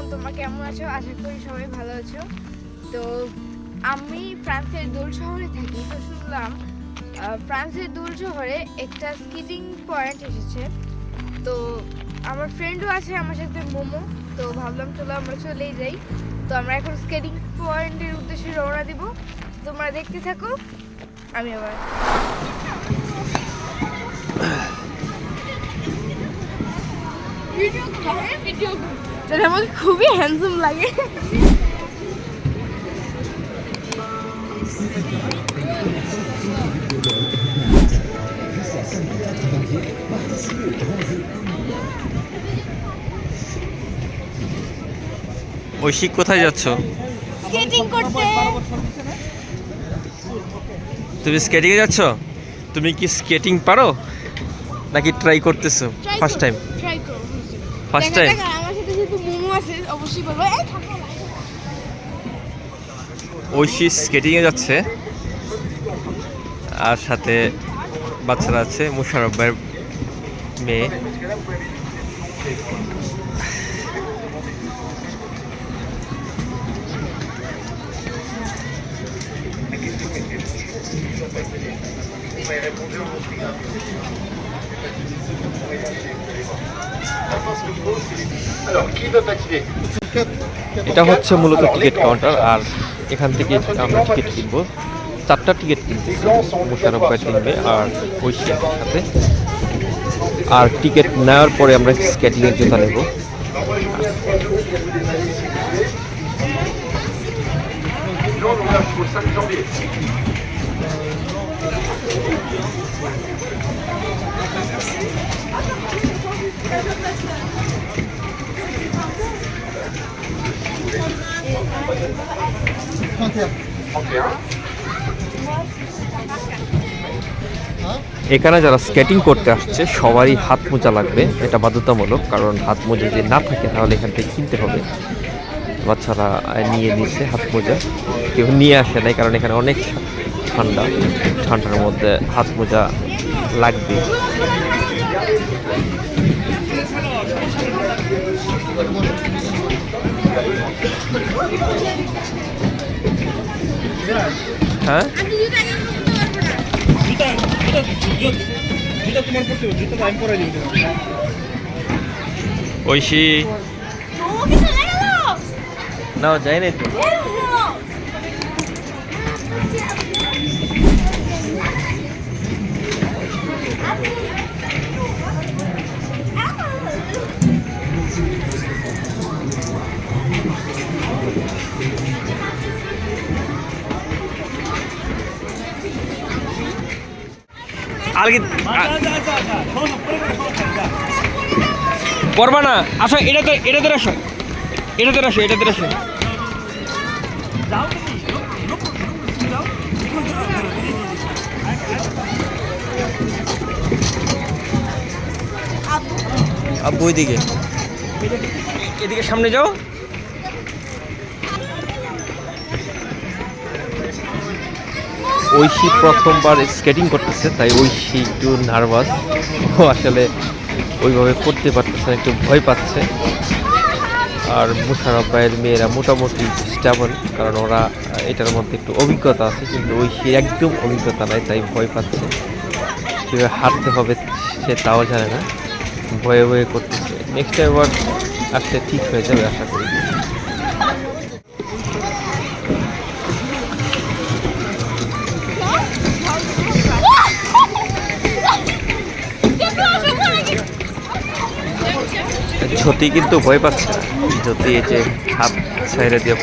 Everyone তোমরা কেমন আছো? আশা করি সবাই ভালো আছো। তো আমি ফ্রান্সের দোল শহরে থাকি, তো শুনলাম ফ্রান্সের দোল শহরে একটা স্কিটিং পয়েন্ট এসেছে। তো আমার ফ্রেন্ডও আছে, আমার সাথে মোমো। তো ভাবলাম, চলো আমরা চলেই যাই। তো আমরা এখন স্কেটিং পয়েন্টের উদ্দেশ্যে রওনা দিব। তোমরা দেখতে থাকো, আমি আবার তোর আমাকে খুবই হ্যান্ডসাম লাগে। ঐশী কোথায় যাচ্ছ? স্কেটিং করতে। তুমি স্কেটিংয়ে যাচ্ছ? তুমি কি স্কেটিং পারো? নাকি ট্রাই করতেছো? ফার্স্ট টাইম ফার্স্ট টাইম যাক, আমার সাথে যেহেতু মোমো ঐশী স্কেটিংয়ে যাচ্ছে। আর সাথে বাচ্চারা আছে মুশারফ মেয়ে। veut patiner এটা হচ্ছে মূলত টিকিট কাউন্টার, আর এখান থেকে আমরা টিকিট কিনবো চারটা টিকিট কিনতে মুশারফ কিনবে আর ঐশী আমার সাথে আর টিকিট নেওয়ার পরে আমরা স্কেটিংয়ের জুতা নেব on lâche pour 5 janvier. এখানে যারা স্কেটিং করতে আসছে, সবারই হাত মোজা লাগবে। এটা বাধ্যতামূলক, কারণ হাত মোজা যদি না থাকে, তাহলে এখান থেকে কিনতে হবে। বাচ্চারা নিয়ে নিচ্ছে হাত মোজা। কেউ নিয়ে আসে নাই, কারণ এখানে অনেক ঠান্ডা। ঠান্ডার মধ্যে হাত মোজা লাগবে। তোমার ঐশী? না যাই নাই তো আলগে আচ্ছা আচ্ছা আচ্ছা সমস্যা পরে করে সমস্যা নেই, পড়বা না। আসো, এটা তো এটা তো আসো। এটা তো আসো, এটা তো আসো। আব্বু ওইদিকে এদিকে সামনে যাও। ঐশী প্রথমবার স্কেটিং করতেছে, তাই ঐশী একটু নার্ভাস ও আসলে ওইভাবে করতে পারতেছে না, একটু ভয় পাচ্ছে। আর মুশারফ ভাইয়ের মেয়েরা মোটামুটি স্টেবল কারণ ওরা, এটার মধ্যে একটু অভিজ্ঞতা আছে, কিন্তু ঐশী একদম অভিজ্ঞতা নাই, তাই ভয় পাচ্ছে। কীভাবে হাঁটতে হবে সে তাও জানে না। ভয়ে ভয়ে করতেছে। নেক্সট টাইম আবার আসলে ঠিক হয়ে যাবে, আশা করি। ঝতি কিন্তু ভয় পাচ্ছে। যদি এই যে হাত ছাইড়ে দিয়ে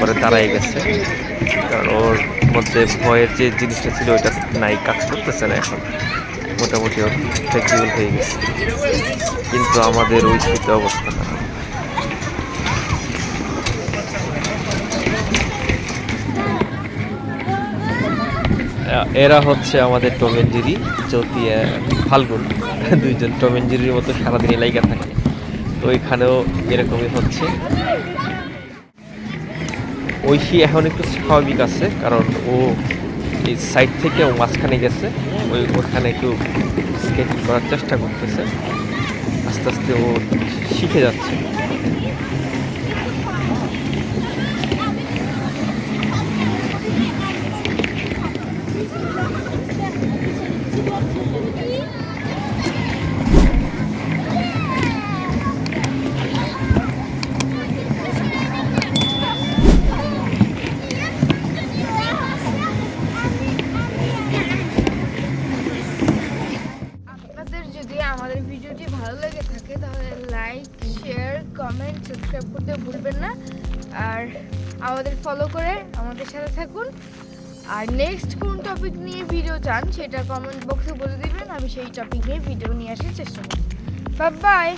পরে দাঁড়াই গেছে, কারণ ওর মধ্যে ভয়ের যে জিনিসটা ছিল ওইটা নাই, কাজ করতেছে না এখন। মোটামুটি ওর ফ্লেক্সিবল হয়ে গেছে। কিন্তু আমাদের ওই শীতে অবস্থা এ- এরা হচ্ছে আমাদের টমেঞ্জুরি জ্যোতি ফাল্গুন। দুইজন টমেঞ্জুরির মতো সারাদিনই লাইগা থাকে। তো ওইখানেও এরকমই হচ্ছে। ঐশী এখন একটু স্বাভাবিক আছে, কারণ ও এই সাইড থেকে ও মাঝখানে গেছে, ওই ওখানে একটু স্কেটিং করার চেষ্টা করতেছে। আস্তে আস্তে ও শিখে যাচ্ছে। কমেন্ট সাবস্ক্রাইব করতে ভুলবেন না। আর আমাদের ফলো করে আমাদের সাথে থাকুন। আর নেক্সট কোন টপিক নিয়ে ভিডিও চান, সেটা কমেন্ট বক্সে বলে দেবেন। আমি সেই টপিক নিয়ে ভিডিও নিয়ে আসার চেষ্টা করব। বাই